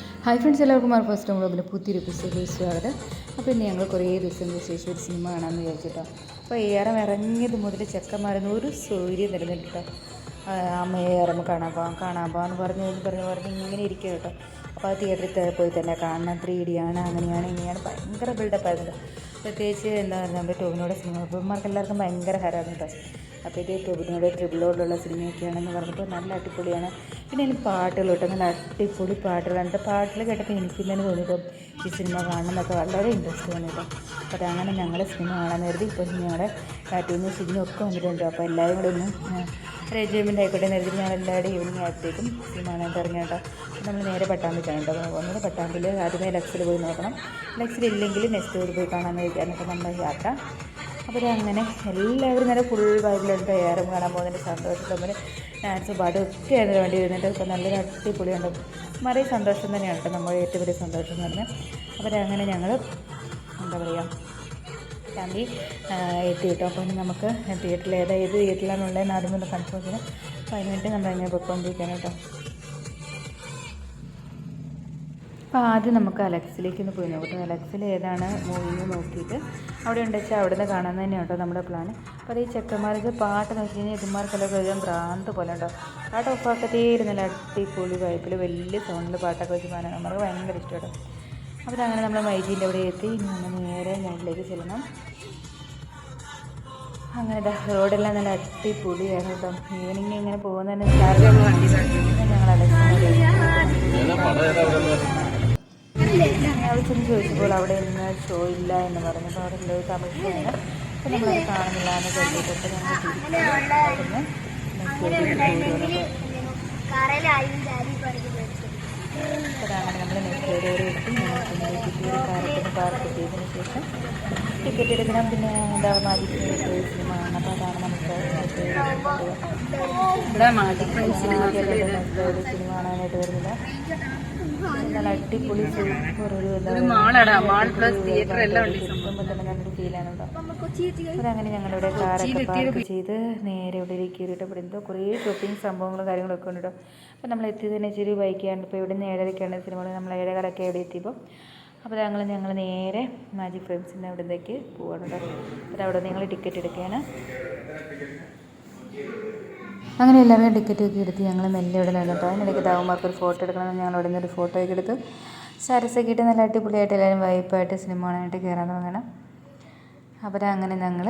Hi friends എല്ലാവർക്കും Mar first വ്ളോഗിന്റെ പുതിയൊരു എപ്പിസോഡിൽ സ്വാഗതം. അപ്പോൾ ഇന്ന് ഞങ്ങൾ കുറേ ദിവസം ശേഷം ഒരു സിനിമ കാണാമെന്ന് വിചാരിച്ചിട്ടോ. അപ്പോൾ ഏറെ ഇറങ്ങിയത് മുതൽ ചെക്കന്മാരുന്ന ഒരു സൗകര്യം നിലനിൽക്കട്ടോ. കേട്ടോ അമ്മയെ ഇറങ്ങി കാണാൻ പോകാം കാണാൻ പോകാമെന്ന് പറഞ്ഞ് പറഞ്ഞ് പറഞ്ഞ് ഇങ്ങനെ ഇരിക്കുക കേട്ടോ. അപ്പോൾ ആ തിയേറ്ററിൽ പോയി തന്നെ കാണണം. ത്രീ ആണ് അങ്ങനെയാണ് ഇങ്ങനെയാണ് ഭയങ്കര ബിൽഡപ്പ് ആയിരുന്നു പ്രത്യേകിച്ച് എന്താ പറയുക നമ്മുടെ ടോവിനോടെ സിനിമ. എല്ലാവർക്കും ഭയങ്കര ഹരമാണ് കേട്ടോ. അപ്പോൾ ഇതേ ടോബിനോട് ട്രിബിളോടുള്ള സിനിമയൊക്കെയാണെന്ന് പറഞ്ഞപ്പോൾ നല്ല അടിപൊളിയാണ്. പിന്നെ എനിക്ക് പാട്ടുകൾ കേട്ടോ നല്ല അടിപൊളി പാട്ടുകളാണ്. കേട്ടോ പാട്ടുകൾ കേട്ടപ്പോൾ എനിക്ക് തന്നെ തോന്നിയപ്പോൾ ഈ സിനിമ കാണണമെന്നൊക്കെ വളരെ ഇൻട്രസ്റ്റ് ആണ് അപ്പോൾ അതങ്ങനെ ഞങ്ങളുടെ സിനിമ കാണാൻ കരുതി ഇപ്പോൾ ഞങ്ങളുടെ കാറ്റീന്ന് സിനിമ ഒക്കെ വന്നിട്ടുണ്ട്. അപ്പോൾ എല്ലാവരും കൂടെ ഒന്ന് എൻജോയ്മെന്റ് ആയിക്കോട്ടെ എന്ന് കരുതി ഞങ്ങൾ എല്ലാവരും ഈവനിങ് ആയപ്പോഴത്തേക്കും സിനിമ കാണാൻ തുടങ്ങി കേട്ടോ. നമ്മൾ നേരെ പട്ടാമ്പിക്കാണ് കേട്ടോ ഒന്നുകൂടെ പട്ടാമ്പിൽ ആദ്യമേ ലക്സിൽ പോയി നോക്കണം. ലക്സിൽ ഇല്ലെങ്കിൽ നെക്സ്റ്റ് വീട് പോയി കാണാമെന്ന് വിചാരിക്കാനൊക്കെ നമ്മുടെ യാത്ര. അപ്പോൾ അങ്ങനെ എല്ലാവരും നല്ല ഫുൾ വൈബിലുണ്ട് തയ്യാറും കാണാൻ പോകുന്നതിന്റെ സന്തോഷം തമ്മിൽ ഡാൻസ് പാട്ടും ഒക്കെ അതിന് വേണ്ടി വരുന്നുണ്ട് ഇപ്പോൾ നല്ലൊരു അടിപൊളിയുണ്ട് മറിയ സന്തോഷം തന്നെയാണ് കേട്ടോ. നമ്മുടെ ഏറ്റവും വലിയ സന്തോഷം എന്ന് പറഞ്ഞാൽ. അപ്പോൾ അങ്ങനെ ഞങ്ങൾ എന്താ പറയുക ഫാമിലി എത്തി കേട്ടോ. അപ്പോൾ നമുക്ക് തിയേറ്ററിൽ ഏതാ ഏത് തിയേറ്ററിലാണുള്ളതെന്ന് ആദ്യം ഒന്ന് കൺഫേം ചെയ്യണം. അപ്പോൾ അതിന് വേണ്ടി നമ്മൾ അങ്ങനെ പൊയ്ക്കൊണ്ടിരിക്കുകയാണ് കേട്ടോ. അപ്പോൾ ആദ്യം നമുക്ക് അലക്സിലേക്ക് ഒന്ന് പോയി നോക്കട്ടെ. അലക്സിൽ ഏതാണ് മൂവിന്ന് നോക്കിയിട്ട് അവിടെ ഉണ്ട് വെച്ചാൽ അവിടെ നിന്ന് കാണാൻ തന്നെയാണ് കേട്ടോ നമ്മുടെ പ്ലാൻ അപ്പോൾ ഈ ചെക്കന്മാർക്ക് പാട്ട് നോക്കി കഴിഞ്ഞാൽ ഇതുമാർക്കെല്ലാം കഴിയാൻ ഭ്രാന്ത് പോലെ ഉണ്ടോ പാട്ട് ഒപ്പാക്കത്തേ ഇരുന്നില്ല അടിപൊളി വൈപ്പിൽ വലിയ സൗണ്ടിൽ പാട്ടൊക്കെ വെച്ച് പാടാൻ. നമുക്ക് ഭയങ്കര ഇഷ്ടമാണ് അപ്പോൾ അങ്ങനെ നമ്മൾ മൈജീന്റെ അവിടെ എത്തി. ഇനി നമ്മൾ നേരെ ഞണ്ടിലേക്ക് ചെല്ലണം. അങ്ങനെ റോഡെല്ലാം നല്ല അടിപൊളിയാണ് കേട്ടോ ഈവനിങ് ഇങ്ങനെ പോകുന്നതിന് ഞങ്ങൾ അലക്സിനെ ചെന്ന് ചോദിച്ചപ്പോൾ അവിടെ ഇന്ന് ഷോ ഇല്ല എന്ന് പറഞ്ഞപ്പോൾ അവിടെ ഒരു തമിഴ് ഷോ ആണ്. അപ്പോൾ നമ്മളത് കാണുന്നില്ല എന്ന് കരുതിയിട്ട് ഞങ്ങൾ തിരിച്ചു അതാണ് നമ്മൾ എത്തി ഞങ്ങൾ ടിക്കറ്റ് കാരത്തിന് ചെയ്തതിന് ശേഷം ടിക്കറ്റ് എടുക്കണം. പിന്നെ എന്താ മാജിക് സിനിമ അപ്പോൾ അതാണ് നമുക്ക് സിനിമ കാണാനായിട്ട് വരുന്നില്ല. നല്ല അടിപൊളി സൂപ്പർ ഒരു എന്താ കേൾക്കുമ്പോൾ തന്നെ നല്ലൊരു ഫീലാണ് കേട്ടോ അതങ്ങനെ ഞങ്ങളിവിടെ കാറൊക്കെ പാർക്ക് ചെയ്ത് നേരെ ഇവിടെ കയറിയിട്ട് ഇവിടെ എന്തോ കുറേ ഷോപ്പിംഗ് സംഭവങ്ങളും കാര്യങ്ങളൊക്കെ ഉണ്ട്. കേട്ടോ അപ്പോൾ നമ്മൾ എത്തിയതിന് ഇച്ചിരി ബൈക്കാണ് ഇപ്പോൾ ഇവിടെ നിന്ന് ഏഴരയ്ക്കാണ് സിനിമകൾ നമ്മൾ ഏഴരകളൊക്കെ ഇവിടെ എത്തിയപ്പോൾ അപ്പോൾ ഞങ്ങൾ ഞങ്ങൾ നേരെ മാജിക് ഫ്രെയിംസിന്റെ അവിടത്തേക്ക് പോവാണ് കേട്ടോ. അപ്പോൾ അവിടെ നിങ്ങൾ ടിക്കറ്റ് എടുക്കുകയാണ്. അങ്ങനെ എല്ലാവരും ടിക്കറ്റ് ഒക്കെ എടുത്ത് ഞങ്ങൾ മെല്ലെ ഇവിടെ നിന്നിട്ടോ അതിനിടയ്ക്ക് ദാവുമാർക്ക് ഒരു ഫോട്ടോ എടുക്കണമെന്ന് ഞങ്ങൾ ഇവിടെ നിന്ന് ഒരു ഫോട്ടോ ഒക്കെ എടുത്ത്. സരസൊക്കെ ഇട്ട് നല്ല അടിപൊളിയായിട്ട് എല്ലാവരും വൈപ്പായിട്ട് സിനിമ കാണാനായിട്ട് കയറാൻ തുടങ്ങണം അപ്പോൾ അങ്ങനെ ഞങ്ങൾ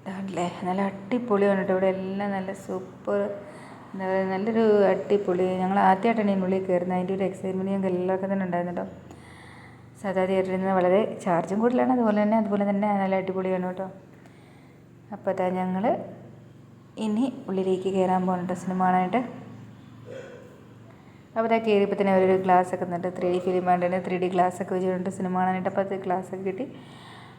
ഇതാണല്ലേ? നല്ല അടിപൊളി വന്നിട്ട് ഇവിടെ എല്ലാം നല്ല സൂപ്പർ എന്താ പറയുക നല്ലൊരു അടിപൊളി. ഞങ്ങൾ ആദ്യമായിട്ടാണ് ഇതിനുള്ളിൽ കയറുന്നത്. അതിന്റെ ഒരു എക്സൈറ്റ്മെന്റ് ഞങ്ങൾക്ക് എല്ലാവർക്കും തന്നെ ഉണ്ടായിരുന്നു കേട്ടോ. സാധാ തിയേറ്ററിൽ നിന്ന് വളരെ ചാർജും കൂടുതലാണ്. അതുപോലെ തന്നെ അതുപോലെ തന്നെ നല്ല അടിപൊളിയാണ് കേട്ടോ. അപ്പോൾ അതാ ഞങ്ങൾ ഇനി ഉള്ളിലേക്ക് കയറാൻ പോകുന്നുണ്ട് സിനിമ കാണാനായിട്ട് അതാ കയറിയപ്പോൾ തന്നെ അവരൊരു ഗ്ലാസ് ഒക്കെ തന്നിട്ട് ത്രീ ഡി ഫിലിം വേണ്ടതിന് ത്രീ ഡി ഗ്ലാസ് ഒക്കെ വെച്ചിട്ടുണ്ട്. സിനിമ കാണാനായിട്ട് അപ്പോൾ അത് ഗ്ലാസ് ഒക്കെ കിട്ടി.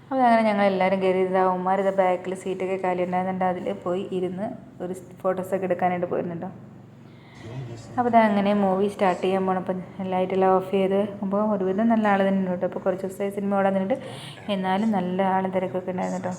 അപ്പോൾ അങ്ങനെ ഞങ്ങൾ എല്ലാവരും കയറി ഉമ്മാർ ഇത് ബാക്കിൽ സീറ്റൊക്കെ കാലി ഉണ്ടായിരുന്നുണ്ട് അതിൽ പോയി ഇരുന്ന് ഒരു ഫോട്ടോസൊക്കെ എടുക്കാനായിട്ട് പോയിരുന്നുണ്ടോ. അപ്പോൾ ഇത് അങ്ങനെ മൂവി സ്റ്റാർട്ട് ചെയ്യാൻ പോകണം അപ്പം ലൈറ്റെല്ലാം ഓഫ് ചെയ്ത് അപ്പോൾ ഒരുവിധം നല്ല ആൾ തന്നെ കേട്ടോ. അപ്പോൾ കുറച്ച് ദിവസമായി സിനിമ ഓടാൻ നിന്നിട്ട്. എന്നാലും നല്ല ആൾ തിരക്കൊക്കെ ഉണ്ടായിരുന്നു കേട്ടോ.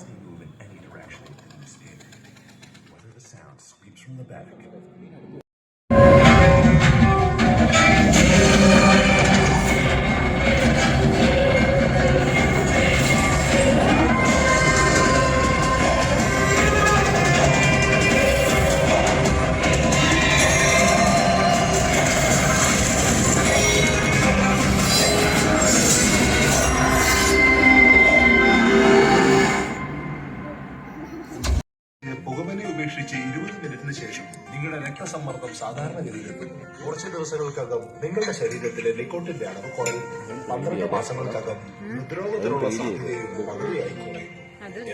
കുറച്ച് ദിവസങ്ങൾക്കകം നിങ്ങളുടെ ശരീരത്തിലെ നിക്കോട്ടിന്റെ അളവ് കുറയും. പന്ത്രണ്ട് മാസങ്ങൾക്കകം ഹൃദ്രോഗത്തിനുള്ള സാധ്യതയും പകുതിയായി കുറയും.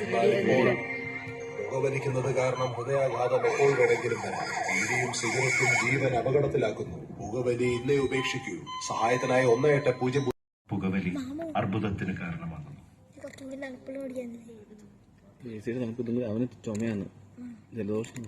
എന്നാൽ ഇപ്പോൾ പുകവലിക്കുന്നത് കാരണം ഹൃദയാഘാതം എപ്പോൾ വേണമെങ്കിലും വരാം ബീഡിയും സിഗരറ്റും ജീവൻ അപകടത്തിലാക്കുന്നു. പുകവലി ഇന്നേ ഉപേക്ഷിക്കൂ. സഹായത്തിനായി ഒന്ന് എട്ട് പൂജ്യം പുകവലി അർബുദത്തിന് കാരണമാകുന്നു. അവന് ചുമയാണ്. ജലദോഷം.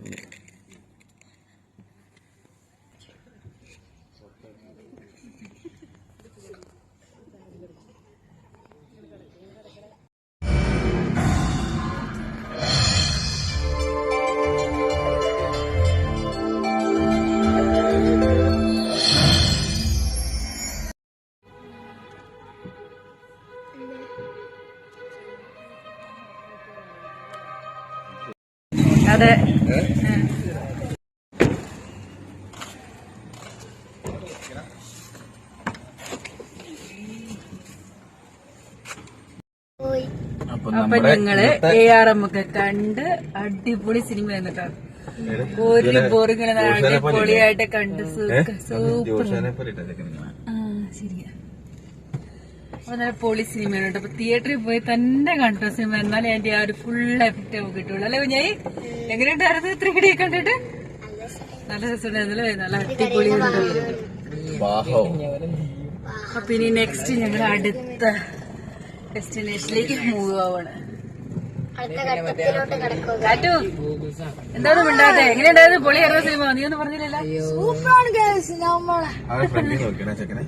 അതെ. അപ്പൊ ഞങ്ങൾ എ ആർ എം ഒക്കെ കണ്ട് അടിപൊളി സിനിമ എന്നിട്ടാ ഒരു ബോറിങ്ങനെ അടിപൊളിയായിട്ട് കണ്ട് സൂപ്പർ. ആ ശരിയാ. അപ്പൊ നല്ല പൊളി സിനിമയാണ് കേട്ടോ. അപ്പൊ തിയേറ്ററിൽ പോയി തന്നെ കണ്ടു സിനിമ. എന്നാലേ അതിന്റെ ആ ഒരു ഫുൾ എഫക്റ്റ് നമുക്ക് കിട്ടുള്ളൂ. അല്ലെ കുഞ്ഞായി? എങ്ങനെയുണ്ടായിരുന്നു ത്രീ ഡി കണ്ടിട്ട്? നല്ല രസമുണ്ടായിരുന്നല്ലേ നല്ല അടിപൊളി അപ്പൊ ഇനി നെക്സ്റ്റ് ഞങ്ങൾ അടുത്ത ഡെസ്റ്റിനേഷനിലേക്ക് മൂവ് ആവാണ് എന്താണ് മിണ്ടാതെ എങ്ങനെയുണ്ടായിരുന്നു? പൊളിയായിരുന്നു സിനിമ? നീ ഒന്നും പറഞ്ഞില്ലല്ലോ. സൂപ്പറാണ് നോക്കിയാ ചെക്കനെ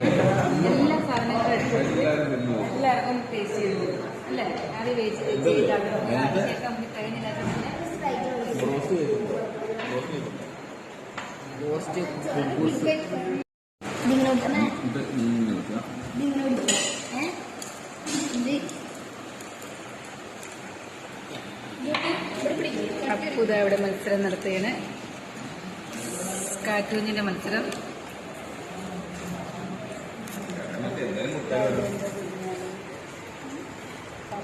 എല്ലാ സാധനങ്ങളും എടുത്തു എല്ലാവർക്കും ടേസ്റ്റ് ചെയ്തു അല്ലേ ആദ്യം വേച്ച് ചെയ്താൽ നമുക്ക് ട്രെയിനിനകത്ത് അപ്പുത ഇവിടെ മത്സരം നടത്തുകയാണ്. കാറ്റൂഞ്ഞിന്റെ മത്സരം.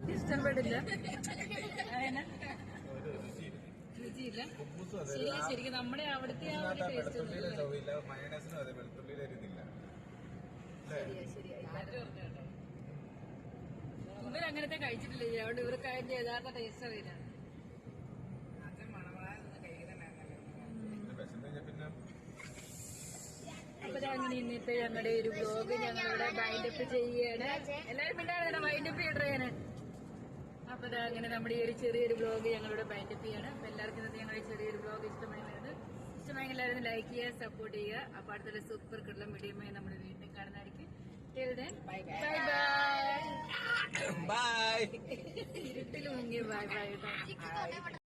ഇഷ്ടപ്പെടില്ല അങ്ങനെ? രുചിയില്ല ശരിക്കും ശരിക്കും നമ്മുടെ അവിടുത്തെ ആ ഒരു ടേസ്റ്റ് ഒന്നും ശരിയാ, ശരിയാ. ഇവർ അങ്ങനത്തെ കഴിച്ചിട്ടില്ല. അതുകൊണ്ട് ഇവർക്ക് അതിന്റെ യഥാർത്ഥ ടേസ്റ്റ് അറിയില്ല അപ്പൊ അങ്ങനെ ഇന്നത്തെ ഞങ്ങളുടെ ഒരു ബ്ലോഗ് ഞങ്ങളിവിടെ വൈൻഡപ്പ് ചെയ്യുകയാണ് എല്ലാരും മിണ്ടാണ് വൈൻഡപ്പ് ചെയ്യണേ അപ്പൊ ദാ അങ്ങനെ നമ്മുടെ ഈ ഒരു ചെറിയൊരു ബ്ലോഗ് ഞങ്ങളിവിടെ വൈൻഡപ്പ് ചെയ്യാണ്. അപ്പൊ എല്ലാവർക്കും ഇന്നത്തെ ഞങ്ങളുടെ ചെറിയൊരു ബ്ലോഗ് ഇഷ്ടമായത് ഇഷ്ടമായെങ്കിൽ എല്ലാവരും ലൈക്ക് ചെയ്യുക സപ്പോർട്ട് ചെയ്യുക. അപ്പൊ അടുത്തുള്ള സൂപ്പർ കിട്ടുന്ന വീഡിയോമായി നമ്മൾ വീണ്ടും കാണുന്നതായിരിക്കും. ബൈ ബൈ ബൈ ബൈ ഇരുട്ടിൽ മുങ്ങി ബൈ ബൈ